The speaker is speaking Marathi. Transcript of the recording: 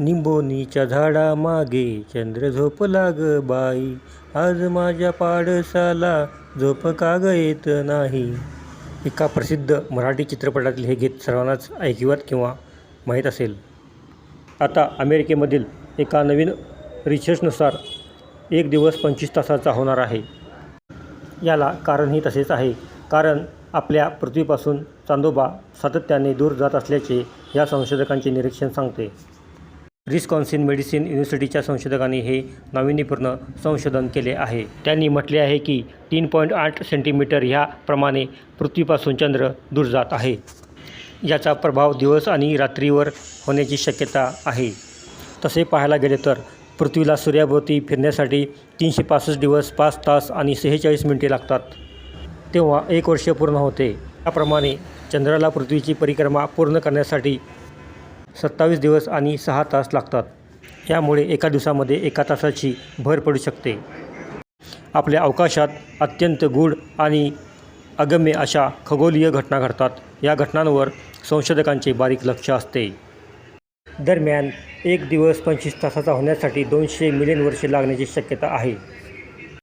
निंबोनीच्या झाडामागे चंद्र झोपला ग बाई. आज माझ्या पाडसाला झोप का ग येत नाही. एका प्रसिद्ध मराठी चित्रपटातील हे गीत सर्वांनाच ऐकिवात किंवा माहीत असेल. आता अमेरिकेमधील एका नवीन रिसर्चनुसार एक दिवस पंचवीस तासाचा होणार आहे. याला कारणही तसेच आहे. कारण आपल्या पृथ्वीपासून चांदोबा सातत्याने दूर जात असल्याचे या संशोधकांचे निरीक्षण सांगते. रिस्कॉन्सिन मेडिसिन युनिव्हर्सिटीच्या संशोधकांनी हे नाविन्यपूर्ण संशोधन केले आहे. त्यांनी म्हटले आहे की तीन पॉईंट आठ सेंटीमीटर ह्या प्रमाणे पृथ्वीपासून चंद्र दूर जात आहे. याचा प्रभाव दिवस आणि रात्रीवर होण्याची शक्यता आहे. तसे पाहायला गेले तर पृथ्वीला सूर्याभोवती फिरण्यासाठी तीनशे पासष्ट दिवस पाच तास आणि सेहेचाळीस मिनिटे लागतात. तेव्हा एक वर्ष पूर्ण होते. त्याप्रमाणे चंद्राला पृथ्वीची परिक्रमा पूर्ण करण्यासाठी सत्तावीस दिवस आणि सहा तास लागतात. यामुळे एका दिवसामध्ये एका तासाची भर पडू शकते. आपल्या अवकाशात अत्यंत गूढ आणि अगम्य अशा खगोलीय घटना घडतात. या घटनांवर संशोधकांचे बारीक लक्ष असते. दरम्यान एक दिवस पंचवीस तासाचा होण्यासाठी दोनशे मिलियन वर्षे लागण्याची शक्यता आहे.